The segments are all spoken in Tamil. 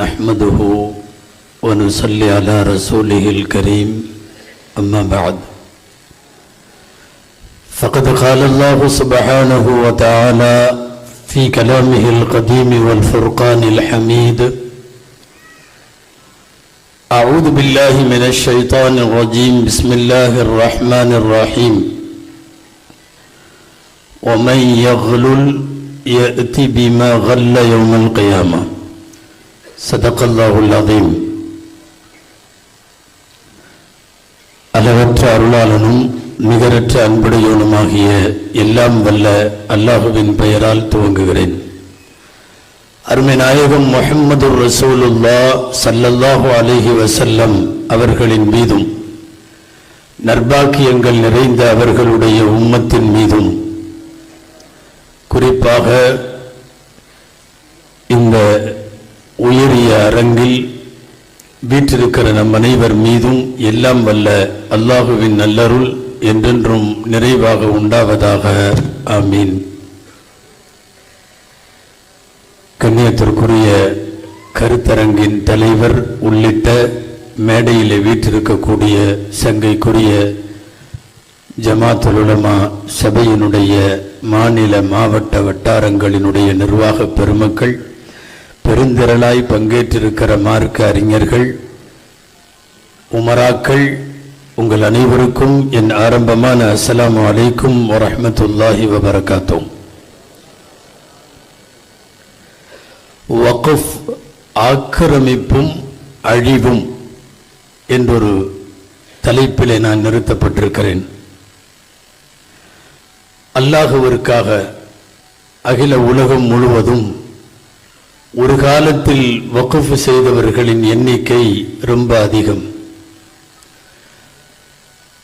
نحمده ونصلي على رسوله الكريم. أما بعد فقد قال الله سبحانه وتعالى في كلامه القديم والفرقان الحميد أعوذ بالله من الشيطان الرجيم بسم الله الرحمن الرحيم. ومن يغلل يأتي بما غل يوم القيامة. சதக்கல்லாஹுல் அதீம் அளவற்ற அருளாளனும் நிகரற்ற அன்புடையோனுமாகிய எல்லாம் வல்ல அல்லாஹுவின் பெயரால் துவங்குகிறேன். அருமை நாயகம் முஹம்மது ரசூலுல்லா சல்லல்லாஹு அலிஹி வசல்லம் அவர்களின் மீதும் நர்பாக்கியங்கள் நிறைந்த அவர்களுடைய உம்மத்தின் மீதும் குறிப்பாக இந்த உயரிய அரங்கில் வீற்றிருக்கிற நம் அனைவர் மீதும் எல்லாம் வல்ல அல்லாஹுவின் நல்லருள் என்றென்றும் நிறைவாக உண்டாவதாக. ஆமீன். கண்ணியத்திற்குரிய கருத்தரங்கின் தலைவர் உள்ளிட்ட மேடையிலே வீற்றிருக்கக்கூடிய சங்கைக்குரிய ஜமாத்துலுலமா சபையினுடைய மாநில மாவட்ட வட்டாரங்களினுடைய நிர்வாக பெருமக்கள் பெருந்திரளாய் பங்கேற்றிருக்கிற மார்க்க அறிஞர்கள் உமராக்கள் உங்கள் அனைவருக்கும் என் ஆரம்பமான அஸ்லாம் அலைக்கும் வரமத்துல்லாஹி வபரகாத்தோம். வகுஃப் ஆக்கிரமிப்பும் அழிவும் என்றொரு தலைப்பிலே நான் நிறுத்தப்பட்டிருக்கிறேன். அல்லாஹுவிற்காக அகில உலகம் முழுவதும் ஒரு காலத்தில் வக்குஃபு செய்தவர்களின் எண்ணிக்கை ரொம்ப அதிகம்.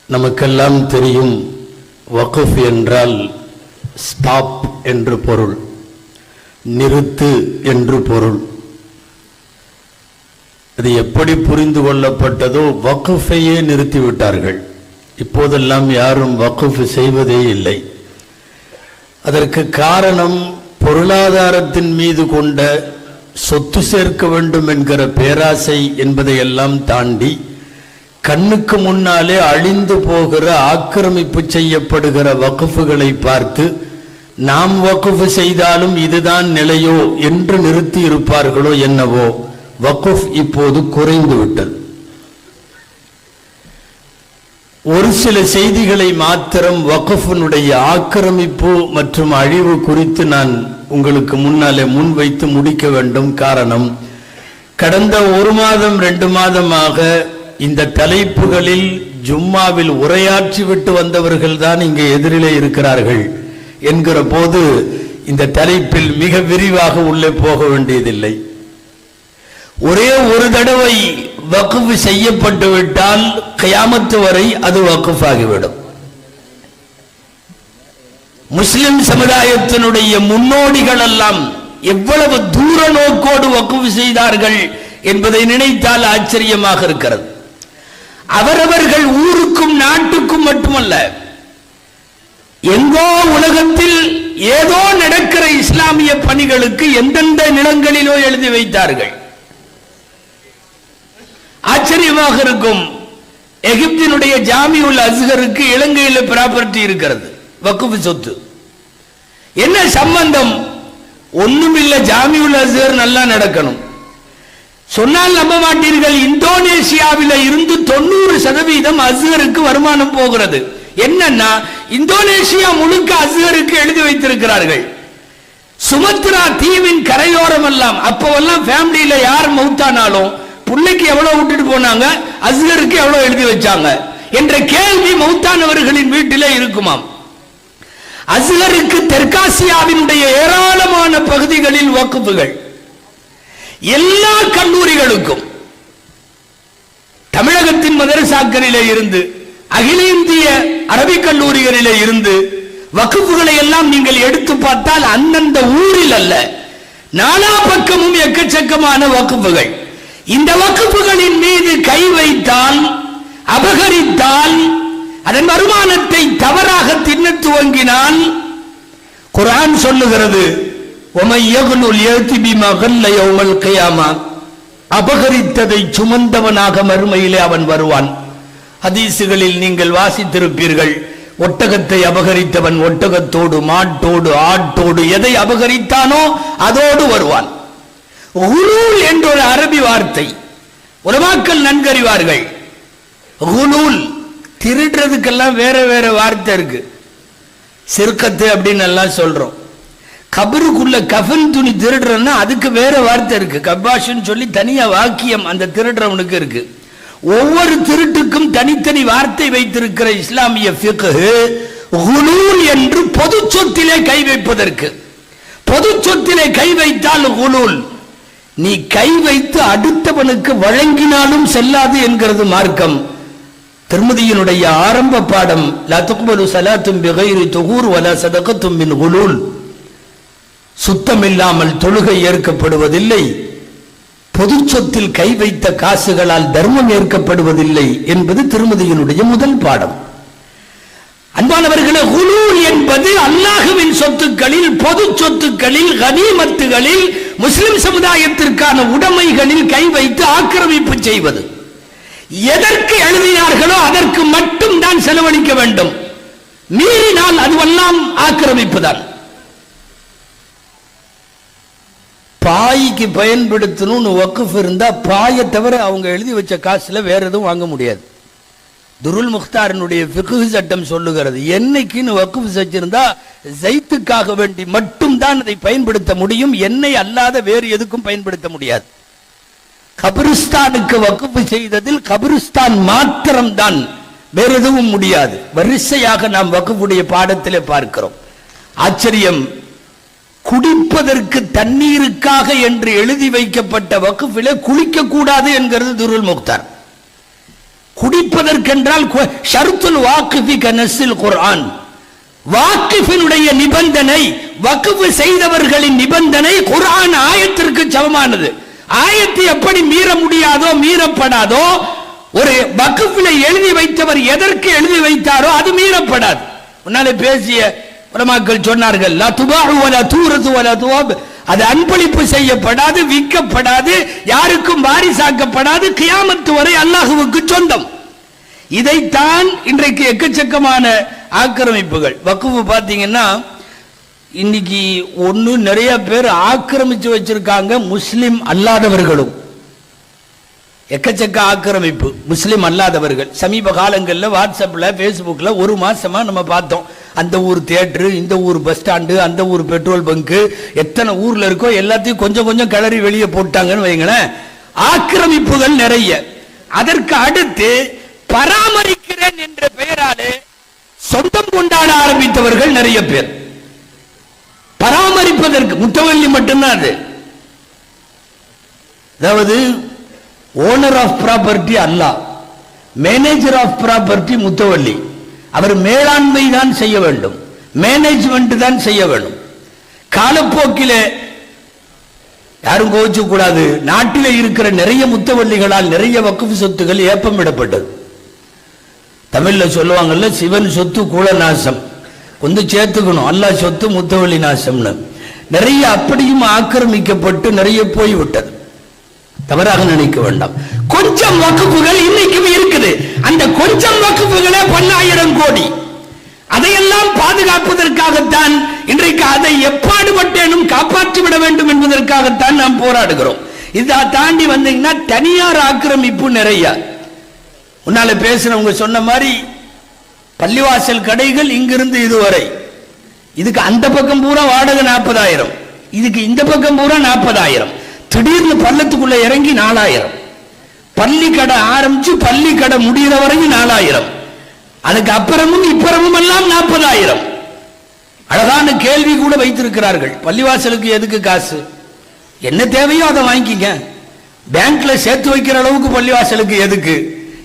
நமக்கெல்லாம் தெரியும் வக்குஃப் என்றால் ஸ்டாப் என்று பொருள் நிறுத்து என்று பொருள். அது எப்படி புரிந்து கொள்ளப்பட்டதோ வக்குஃபையே நிறுத்திவிட்டார்கள் இப்போதெல்லாம் யாரும் வக்குஃபு செய்வதே இல்லை. அதற்கு காரணம் பொருளாதாரத்தின் மீது கொண்ட சொத்து சேர்க்க வேண்டும் என்கிற பேராசை என்பதையெல்லாம் தாண்டி கண்ணுக்கு முன்னாலே அழிந்து போகிற ஆக்கிரமிப்பு செய்யப்படுகிற வகுப்புகளை பார்த்து நாம் வகுப்பு செய்தாலும் இதுதான் நிலையோ என்று நிறுத்தி இருப்பார்களோ என்னவோ வகுப் இப்போது குறைந்து விட்டது. ஒரு சில செய்திகளை மாத்திரம் வகுஃபினுடைய ஆக்கிரமிப்பு மற்றும் அழிவு குறித்து நான் உங்களுக்கு முன்னாலே முன்வைத்து முடிக்க வேண்டும் காரணம் கடந்த ஒரு மாதம் ரெண்டு மாதமாக இந்த தலைப்புகளில் ஜும்மாவில் உரையாற்றி விட்டு வந்தவர்கள் தான் இங்கே எதிரிலே இருக்கிறார்கள் என்கிற போது இந்த தலைப்பில் மிக விரிவாக உள்ளே போக வேண்டியதில்லை. ஒரே ஒரு தடவை வக்குஃபு செய்யப்பட்டு விட்டால் கயாமத்து வரை அது வக்குஃபாகிவிடும் முஸ்லிம் சமுதாயத்தினுடைய முன்னோடிகள் எல்லாம் எவ்வளவு தூர நோக்கோடு வக்குவு செய்தார்கள் என்பதை நினைத்தால் ஆச்சரியமாக இருக்கிறது. அவரவர்கள் ஊருக்கும் நாட்டுக்கும் மட்டுமல்ல எங்கோ உலகத்தில் ஏதோ நடக்கிற இஸ்லாமிய பணிகளுக்கு எந்தெந்த நிலங்களிலோ எழுதி வைத்தார்கள். ஆச்சரியமாக இருக்கும். எகிப்தினுடைய ஜாமியுல் அஸ்கருக்கு இலங்கையில் ப்ராப்பர்ட்டி இருக்கிறது. வக்குஃபு சொத்து. என்ன சம்பந்தம்? ஒண்ணுமில்ல ஜாமியுல் அஸ்கர் நல்லா நடக்கணும். சொன்னால் நம்ப மாட்டீர்கள் இந்தோனேசியாவில் இருந்து தொண்ணூறு சதவீதம் அசுகருக்கு வருமானம் போகிறது. என்னன்னா இந்தோனேசியா முழுக்க அசுகருக்கு எழுதி வைத்திருக்கிறார்கள். சுமத்ரா தீவின் கரையோரம் எல்லாம் அப்போவெல்லாம் ஃபேமிலியில யார் மௌத்தானாலும் பிள்ளைக்கு எவ்வளவு விட்டுட்டு போனாங்க அசுகருக்கு எவ்வளவு எழுதி வச்சாங்க? என்ற கேள்வி மௌத்தானவர்களின் வீட்டிலே இருக்குமாம். அஸ்கருக்கு தெற்காசியாவினுடைய ஏராளமான பகுதிகளில் வகுப்புகள் எல்லா கல்லூரிகளுக்கும். தமிழகத்தின் மதரசாக்களிலே இருந்து அகில இந்திய அரபிக் கல்லூரிகளிலே இருந்து வகுப்புகளை எல்லாம் நீங்கள் எடுத்து பார்த்தால் அந்தந்த ஊரில் அல்ல நாலா பக்கமும் எக்கச்சக்கமான வகுப்புகள் இந்த வகுப்புகளின் மீது கை வைத்தால் அபகரித்தால் அதன் வருமானத்தை தவறாக தின்ன துவங்கினால் சொல்லுகிறது. அபகரித்ததை சுமந்தவனாக மறுமையிலே அவன் வருவான். ஹதீசுகளில் நீங்கள் வாசித்திருப்பீர்கள் ஒட்டகத்தை அபகரித்தவன் ஒட்டகத்தோடு மாட்டோடு ஆட்டோடு எதை அபகரித்தானோ அதோடு வருவான். ஹுலூல் என்ற ஒரு அரபி வார்த்தை. உலமாக்கள் நன்கறிவார்கள். ஹுலூல் திருடுறதுக்கெல்லாம் வேற வேற வார்த்தை இருக்கு. சிறுக்கத்து அப்படின்னு எல்லாம் சொல்றோம். கபருக்குள்ள கஃன் துணி திருடுறன்னா அதுக்கு வேற வார்த்தை இருக்கு. கபாஷுன்னு சொல்லி தனியா வாக்கியம் அந்த திருடுறவனுக்கு இருக்கு. ஒவ்வொரு திருட்டுக்கும் தனித்தனி வார்த்தை வைத்திருக்கிற இஸ்லாமிய ஃபிக்ஹ் குலூல் என்று பொது சொத்திலே கை வைப்பதற்கு. பொது சொத்திலே கை வைத்தால் குலூல் நீ கை வைத்து அடுத்தவனுக்கு வழங்கினாலும் செல்லாது என்கிறது மார்க்கம். திருமதியினுடைய ஆரம்ப பாடம் லா துக்பலு சலாத்தும் பிகைரி தொகூர் வலா சதகத்தும் மின் குலூல். சுத்தமில்லாமல் தொழுகை ஏற்கப்படுவதில்லை. பொது சொத்தில் கை வைத்த காசுகளால் தர்மம் ஏற்கப்படுவதில்லை என்பது திருமதியினுடைய முதல் பாடம். அன்பானவர்களே குலூல் என்பது அல்லாஹுவின் சொத்துக்களில் பொது சொத்துக்களில் கனிமத்துகளில் முஸ்லிம் சமுதாயத்திற்கான உடைமைகளில் கை வைத்து ஆக்கிரமிப்பு செய்வது. எதற்கு எழுதினார்களோ அதற்கு மட்டும் தான் செலவழிக்க வேண்டும். மீறினால் அதுவெல்லாம் ஆக்கிரமிப்பு தான் பாய்க்கு பயன்படுத்தணும்னு வக்குஃப் இருந்தா பாயை தவிர அவங்க எழுதி வச்ச காசுல வேற எதுவும் வாங்க முடியாது. துருல் முக்தாரனுடைய ஃபிக்ஹ் சட்டம் சொல்லுகிறது என்னைக்குன்னு வக்குஃப் செஞ்சிருந்தா ஜெயித்துக்காக வேண்டி மட்டும்தான் அதை பயன்படுத்த முடியும். என்னை அல்லாத வேறு எதுக்கும் பயன்படுத்த முடியாது. கபிரிஸ்தானுக்கு வகுப்பு செய்ததில் கபிரிஸ்தான் மாத்திரம்தான். வேற எதுவும் முடியாது. வரிசையாக நாம் வகுப்புடைய பாடத்திலே பார்க்கிறோம். ஆச்சரியம். குடிப்பதற்கு தண்ணீருக்காக என்று எழுதி வைக்கப்பட்ட வகுப்பிலே குளிக்க கூடாது என்கிறது துருல் முக்தார். குடிப்பதற்கென்றால் கு- வாக்குபி கனசில் குர்ஆன். வாக்குபினுடைய நிபந்தனை வகுப்பு செய்தவர்களின் நிபந்தனை குர்ஆன் ஆயத்திற்கு சமமானது. ஆயத்தை எப்படி மீற முடியாதோ மீறப்படாதோ ஒரு வகுப்பில் எழுதி வைத்தவர் எதற்கு எழுதி வைத்தாரோ அது மீறப்படாது. முன்னாலே பேசிய பிரமாக்கள் சொன்னார்கள் தூரது அது அன்பளிப்பு செய்யப்படாது விற்கப்படாது யாருக்கும் வாரிசாக்கப்படாது கியாமத்து வரை அல்லாஹுவுக்கு சொந்தம். இதைத்தான் இன்றைக்கு எக்கச்சக்கமான ஆக்கிரமிப்புகள். வக்குவு பார்த்தீங்கன்னா இன்னைக்கு ஒண்ணு நிறைய பேர் ஆக்கிரமிச்சு வச்சிருக்காங்க முஸ்லிம் அல்லாதவர்களும். எக்கச்சக்க ஆக்கிரமிப்பு முஸ்லிம் அல்லாதவர்கள். சமீப காலங்களில் வாட்ஸ்அப்ல ஃபேஸ்புக்ல ஒரு மாசமா நம்ம பார்த்தோம். அந்த ஊர் தேட்ரு இந்த ஊர் பஸ் ஸ்டாண்டு அந்த ஊர் பெட்ரோல் பங்கு எத்தனை ஊர்ல இருக்கோ எல்லாத்தையும் கொஞ்சம் கொஞ்சம் கிளறி வெளியே போட்டாங்கன்னு வைங்களேன். ஆக்கிரமிப்புகள் நிறைய. அதற்கு அடுத்து பராமரிக்கிறேன் என்ற பெயராலே சொந்தம் கொண்டாட ஆரம்பித்தவர்கள் நிறைய பேர். பராமரிப்பதற்கு முத்தவல்லி மட்டும்தான் அது. அதாவது owner of property Allah manager of property முத்தவல்லி. அவர் மேலாண்மை தான் செய்ய வேண்டும் மேனேஜ்மெண்ட் தான் செய்ய வேண்டும். காலப்போக்கிலே யாரும் கோவிச்சு கூடாது நாட்டிலே இருக்கிற நிறைய முத்தவல்லிகளால் நிறைய வக்குஃபு சொத்துகள் ஏப்பமிடப்பட்டது. தமிழ்ல சொல்லுவாங்கல்ல சிவன் சொத்து கூல நாசம் கொஞ்சம் சேர்த்துக்கணும். அல்லாஹ் சொத்து முத்தவள்ளி நாசம்னு. நிறைய அப்படியும் ஆக்கிரமிக்கப்பட்டு நிறைய போய்விட்டது. தவறாக நினைக்க வேண்டாம். கொஞ்சம் வகுப்புகள் இன்னைக்கும் இருக்குது. அந்த கொஞ்சம் வகுப்புகளே பல்லாயிரம் கோடி. அதையெல்லாம் பாதுகாப்பதற்காகத்தான் இன்றைக்கு அதை எப்பாடுபட்டேனும் காப்பாற்றி விட வேண்டும் என்பதற்காகத்தான் நாம் போராடுகிறோம். இதை தாண்டி வந்தீங்கன்னா தனியார் ஆக்கிரமிப்பு நிறைய. உன்னால பேசுறவங்க சொன்ன மாதிரி பள்ளிவாசல் கடைகள் இங்கிருந்து இதுவரை இதுக்கு அந்த பக்கம் பூரா வாடகை நாற்பதாயிரம். இதுக்கு இந்த பக்கம் பூரா நாற்பதாயிரம். திடீர்னு பள்ளத்துக்குள்ள இறங்கி நாலாயிரம். பள்ளி கடை ஆரம்பிச்சு பள்ளி கடை முடிகிற வரைக்கும் நாலாயிரம். அதுக்கு அப்புறமும் இப்புறமும் எல்லாம் நாற்பதாயிரம். அழகான கேள்வி கூட வைத்திருக்கிறார்கள். பள்ளிவாசலுக்கு எதுக்கு காசு? என்ன தேவையோ அதை வாங்கிக்கங்க பேங்க்ல சேர்த்து வைக்கிற அளவுக்கு பள்ளிவாசலுக்கு எதுக்கு?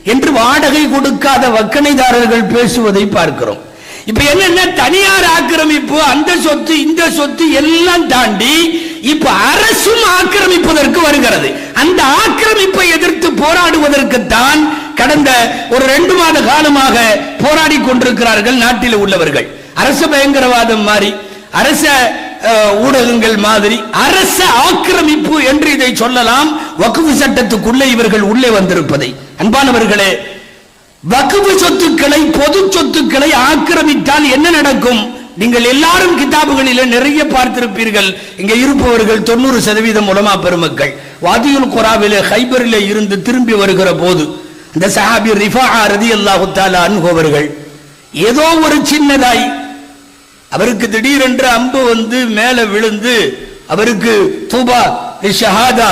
என்று வாடகை கொடுக்காத வக்கணைதாரர்கள் பேசுவதை பார்க்கிறோம். இப்ப என்னன்னா தனியார் ஆக்கிரமிப்பு அந்த சொத்து இந்த சொத்து எல்லாம் தாண்டி இப்ப அரசும் ஆக்கிரமிப்பதற்கு வருகிறது. அந்த ஆக்கிரமிப்பை எதிர்த்து போராடுவதற்குத்தான் கடந்த ஒரு ரெண்டு மாத காலமாக போராடி கொண்டிருக்கிறார்கள் நாட்டில் உள்ளவர்கள். அரச பயங்கரவாதம் மாதிரி அரச ஊடகங்கள் மாதிரி அரச ஆக்கிரமிப்பு என்று இதை சொல்லலாம் வக்குவு சட்டத்துக்குள்ளே இவர்கள் உள்ளே வந்திருப்பதை. அன்பானவர்களே வக்குவு சொத்துக்களை பொது சொத்துக்களை ஆக்கிரமித்தால் என்ன நடக்கும்? நீங்கள் எல்லாரும் கிதாபுகளில் நிறைய பார்த்திருப்பீர்கள். இங்க இருப்பவர்கள் தொண்ணூறு சதவீதம் உலமா பெருமக்கள். வாதியுல் குராவில ஹைபரில இருந்து திரும்பி வருகிற போது இந்த சஹாபி ரிஃபா ரதி அல்லாஹு தாலா அன்ஹோவர்கள் ஏதோ ஒரு சின்னதாய் அவருக்கு திடீரென்று அம்பு வந்து மேல விழுந்து அவருக்கு தூபா ஷஹாதா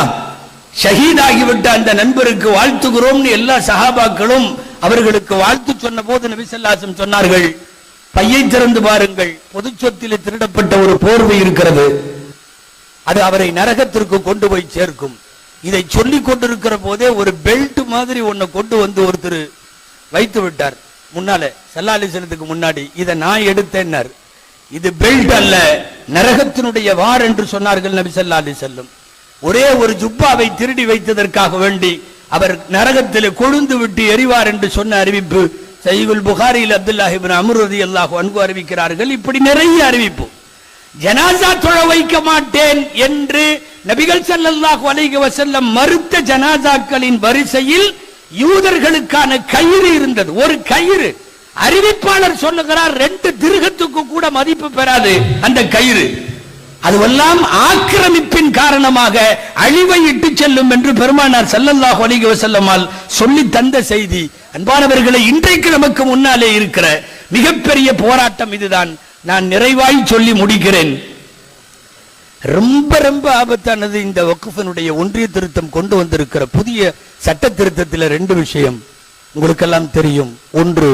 ஷஹீதாகிவிட்ட அந்த நண்பருக்கு வாழ்த்துகிறோம்னு எல்லா சஹாபாக்களும் அவர்களுக்கு வாழ்த்து சொன்ன போது நபிசல்லாசம் சொன்னார்கள் பையை திறந்து பாருங்கள் பொது சொத்திலே திருடப்பட்ட ஒரு போர்வை இருக்கிறது. அது அவரை நரகத்திற்கு கொண்டு போய் சேர்க்கும். இதை சொல்லிக் கொண்டிருக்கிற போதே ஒரு பெல்ட் மாதிரி ஒன்னை கொண்டு வந்து ஒருத்தர் வைத்து விட்டார். முன்னால செல்லாலிசனத்துக்கு முன்னாடி இதை நான் எடுத்தேன்னார். இது பெல்ட் அல்ல நரகத்தினுடைய வார் என்று சொன்னார்கள் நபி செல்லாலி செல்லும் ஒரே ஒரு ஜுப்பாவை திருடி வைத்ததற்காக வேண்டி அவர் நரகத்தில் கொழுந்து விட்டு எரிவார் என்று சொன்ன அறிவிப்பு சைகுல் புகாரியில் அப்துல்லாஹி அமருதி அல்லாஹு அன்பு அறிவிக்கிறார்கள். இப்படி நிறைய அறிவிப்பு. ஜனாசா தொழ வைக்க மாட்டேன் என்று நபிகள் சல்லாஹு அலைஹி வசல்லம் மறுத்த ஜனாசாக்களின் வரிசையில் யூதர்களுக்கான கயிறு இருந்தது. ஒரு கயிறு. அறிவிப்பாளர் சொல்லுகிறார் ரெண்டு திருகத்துக்கு கூட மதிப்பு பெறாது அந்த கயிறு. அதுவெல்லாம் ஆக்கிரமிப்பின் காரணமாக அழிவை இட்டு செல்லும் என்று பெருமானார் ஸல்லல்லாஹு அலைஹி வஸல்லமால் சொல்லி தந்த செய்தி. அன்பானவர்களை இன்றைக்கு நமக்கு முன்னாலே இருக்கிற மிகப்பெரிய போராட்டம் இதுதான். நான் நிறைவாய் சொல்லி முடிக்கிறேன். ரொம்ப ரொம்ப ஆபத்தானது இந்த வக்குஃபனுடைய ஒன்றிய திருத்தம் கொண்டு வந்திருக்கிற புதிய சட்ட திருத்தத்தில் ரெண்டு விஷயம். உங்களுக்கெல்லாம் தெரியும். ஒன்று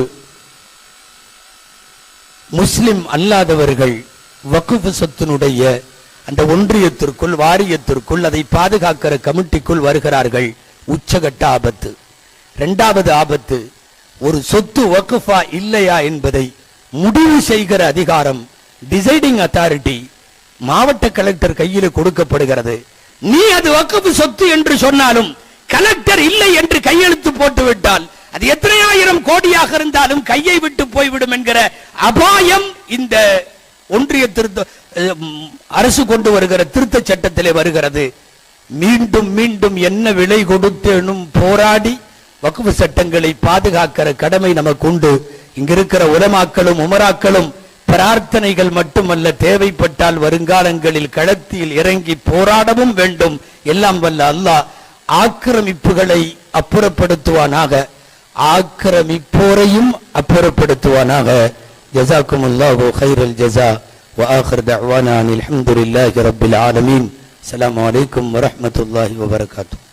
முஸ்லிம் அல்லாதவர்கள் வக்குஃபு சொத்தினுடைய அந்த ஒன்றியத்திற்குள் வாரியத்திற்குள் அதை பாதுகாக்கிற கமிட்டிக்குள் வருகிறார்கள் உச்சகட்ட ஆபத்து. ரெண்டாவது ஆபத்து ஒரு சொத்து வக்குஃபா இல்லையா என்பதை முடிவு செய்கிற அதிகாரம் டிசைடிங் அத்தாரிட்டி மாவட்ட கலெக்டர் கையில் கொடுக்கப்படுகிறது. நீ அது வக்குப்பு சொத்து என்று சொன்னாலும் கலெக்டர் இல்லை என்று கையெழுத்து போட்டு விட்டால் அது எத்தனை ஆயிரம் கோடியாக இருந்தாலும் கையை விட்டு போய்விடும் என்கிற அபாயம் இந்த ஒன்றிய திருத்த அரசு கொண்டு வருகிற திருத்த சட்டத்திலே வருகிறது. மீண்டும் மீண்டும் என்ன விலை கொடுத்தேனும் போராடி வக்குவு சட்டங்களை பாதுகாக்கிற கடமை நமக்கு உண்டு இங்க இருக்கிற உலமாக்களும் உமராக்களும் பிரார்த்தனைகள் மட்டுமல்ல தேவைப்பட்டால் வருங்காலங்களில் களத்தில் இறங்கி போராடவும் வேண்டும். எல்லாம் வல்ல அல்லாஹ் ஆக்கிரமிப்புகளை அப்புறப்படுத்துவானாக. ஆக்கிரமிப்போரையும் அப்புறப்படுத்துவானாக. جزاكم الله خير الجزاء. وآخر دعوانا أن الحمد لله رب العالمين. السلام عليكم ورحمة الله وبركاته.